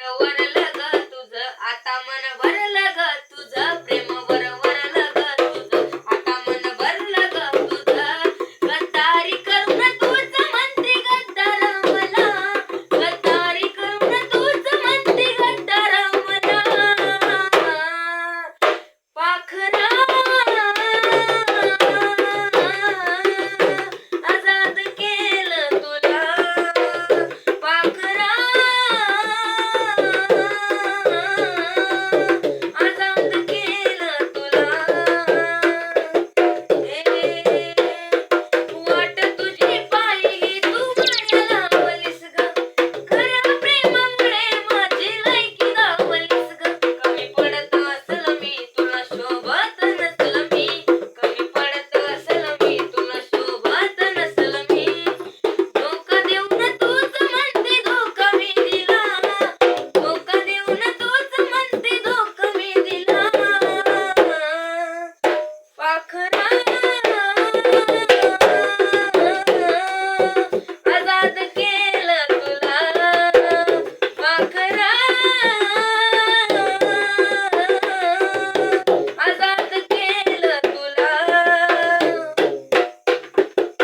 वरलं ग तुझ आता मन भरलं ग तुझ. na